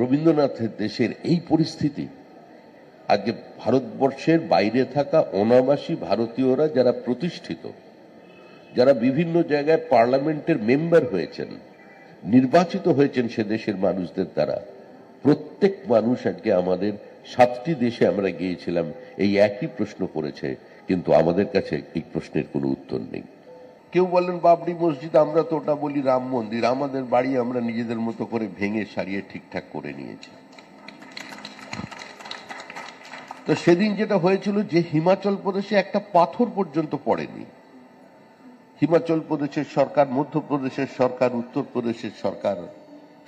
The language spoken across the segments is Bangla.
রবীন্দ্রনাথের দেশের এই পরিস্থিতি, আজকে ভারতবর্ষের বাইরে থাকা অনাবাসী ভারতীয়রা যারা প্রতিষ্ঠিত, যারা বিভিন্ন জায়গায় পার্লামেন্টের মেম্বার হয়েছেন, নির্বাচিত হয়েছেন সে দেশের মানুষদের দ্বারা, প্রত্যেক মানুষ আজকে আমাদের সাতটি দেশে আমরা গিয়েছিলাম, এই একই প্রশ্ন করেছে, কিন্তু আমাদের কাছে এই প্রশ্নের কোনো উত্তর নেই। কেউ বলেন, বাবরি মসজিদ, আমরা তো ওটা বলি রাম মন্দির। আমাদের বাড়ি আমরা নিজেদের মতো করে ভেঙে সারিয়ে ঠিকঠাক করে নিয়েছি। তো সেদিন যেটা হয়েছিল যে হিমাচল প্রদেশে একটা পাথর পর্যন্ত পড়েনি। হিমাচল প্রদেশের সরকার, মধ্যপ্রদেশের সরকার, উত্তরপ্রদেশের সরকার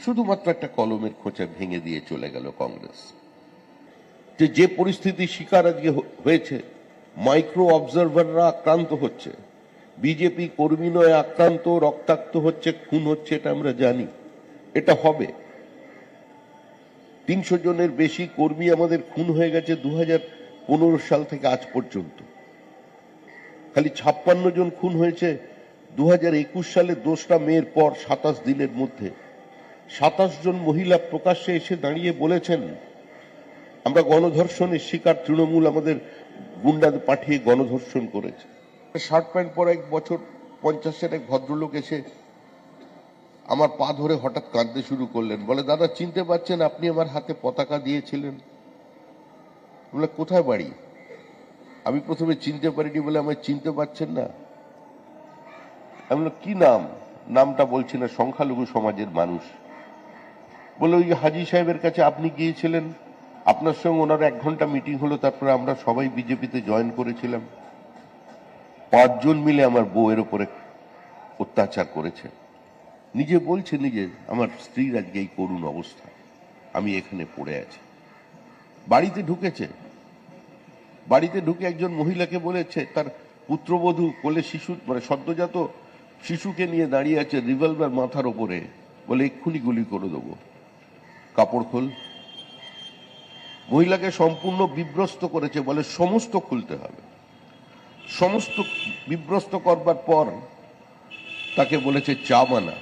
শুধুমাত্র একটা কলমের খোঁচা ভেঙে দিয়ে চলে গেল কংগ্রেস। যে যে পরিস্থিতি শিকার আজকে হয়েছে, মাইক্রো অবজারভাররা আক্রান্ত হচ্ছে বিজেপি কর্মী নয়, আক্রান্ত, রক্তাক্ত হচ্ছে, খুন হচ্ছে, এটা আমরা জানি। এটা হবে। তিনশো জনের বেশি কর্মী আমাদের খুন হয়ে গেছে দু সাল থেকে আজ পর্যন্ত। খালি ছাপ্পান্ন জন খুন হয়েছে দু একুশ সালে দোষটা মেয়ের পর, সাতাশ দিনের মধ্যে। সাতাশ জন মহিলা প্রকাশ্যে এসে দাঁড়িয়ে বলেছেন, আমরা গণধর্ষণের শিকার তৃণমূল আমাদের গুন্ডাদের পাঠিয়ে গণধর্ষণ করেছে। শার্ট প্যান্ট পরা এক বছর পঞ্চাশের এক ভদ্রলোক এসে আমার পা ধরে হঠাৎ কাঁদতে শুরু করলেন। বলে দাদা চিনতে পারছেন আপনি আমার হাতে পতাকা দিয়েছিলেন? বলে কোথায় বাড়ি? আমি প্রথমে চিনতে পারিনি বলে আমায় চিনতে পারছেন না। আমি বললাম, কি নাম? নামটা বলছি না সংখ্যালঘু সমাজের মানুষ। বলে ওই হাজি সাহেবের কাছে আপনি গিয়েছিলেন? আপনার সঙ্গে ওনার এক ঘণ্টা মিটিং হলো তারপরে আমরা সবাই বিজেপিতে জয়েন করেছিলাম। পাঁচজন মিলে আমার বউয়ের উপরে অত্যাচার করেছে। নিজে বলছে নিজে, আমার স্ত্রীর আজকে এই করুণ অবস্থা। আমি এখানে পড়ে আছি। বাড়িতে ঢুকেছে। বাড়িতে ঢুকে একজন মহিলাকে বলেছে, তার পুত্রবধূ কোলে শিশু মানে সদ্যজাত শিশুকে নিয়ে দাঁড়িয়ে আছে রিভলভার মাথার ওপরে। বলে, এক্ষুনি গুলি করে দেবো। কাপড় খোল। মহিলাকে সম্পূর্ণ বিব্রস্ত করেছে, বলে, সমস্ত খুলতে হবে। সমস্ত বিব্রস্ত করবার পর তাকে বলেছে চা বানা।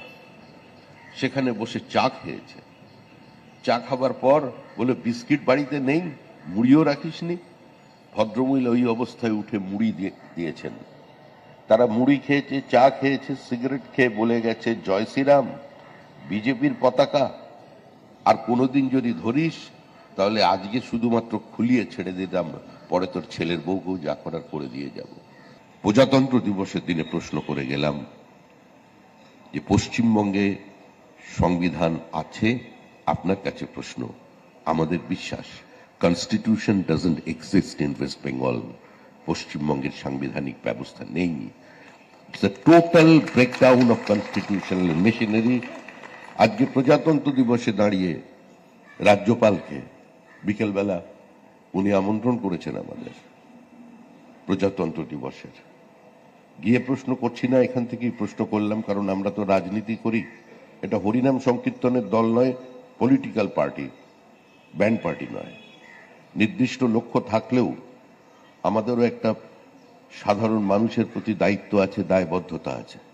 সেখানে বসে চা খেয়েছে। চা খাবার পর বলে, বিস্কিট বাড়িতে নেই, মুড়িও রাখিসনি। ভদ্রমহিলা ওই অবস্থায় উঠে মুড়ি দিয়ে- দিয়েছেন। তারা মুড়ি খেয়েছে, চা খেয়েছে, সিগারেট খেয়ে বলে গেছে, জয় শ্রীরাম, বিজেপির পতাকা। আর কোনোদিন যদি ধরিস, তাহলে আজকে শুধুমাত্র খুলিয়ে ছেড়ে দিতাম পরে তোর ছেলের বউকেও যা করার করে দিয়ে যাব। প্রজাতন্ত্র দিবসের দিনে প্রশ্ন করে গেলাম যে পশ্চিমবঙ্গে সংবিধান আছে? আপনার কাছে প্রশ্ন, আমাদের বিশ্বাস constitution doesn't exist in West Bengal পশ্চিমবঙ্গের সাংবিধানিক ব্যবস্থা নেই। Total breakdown of constitutional machinery আজকে প্রজাতন্ত্র দিবসে দাঁড়িয়ে রাজ্যপালকে বিকেলবেলা উনি আমন্ত্রণ করেছেন আমাদের, প্রজাতন্ত্র দিবসের। গিয়ে প্রশ্ন করছি না, এখান থেকেই প্রশ্ন করলাম, কারণ আমরা তো রাজনীতি করি। এটা হরিনাম সংকীর্তনের দল নয় পলিটিক্যাল পার্টি ব্যান্ড পার্টি নয়। নির্দিষ্ট লক্ষ্য থাকলেও আমাদেরও একটা সাধারণ মানুষের প্রতি দায়িত্ব আছে, দায়বদ্ধতা আছে।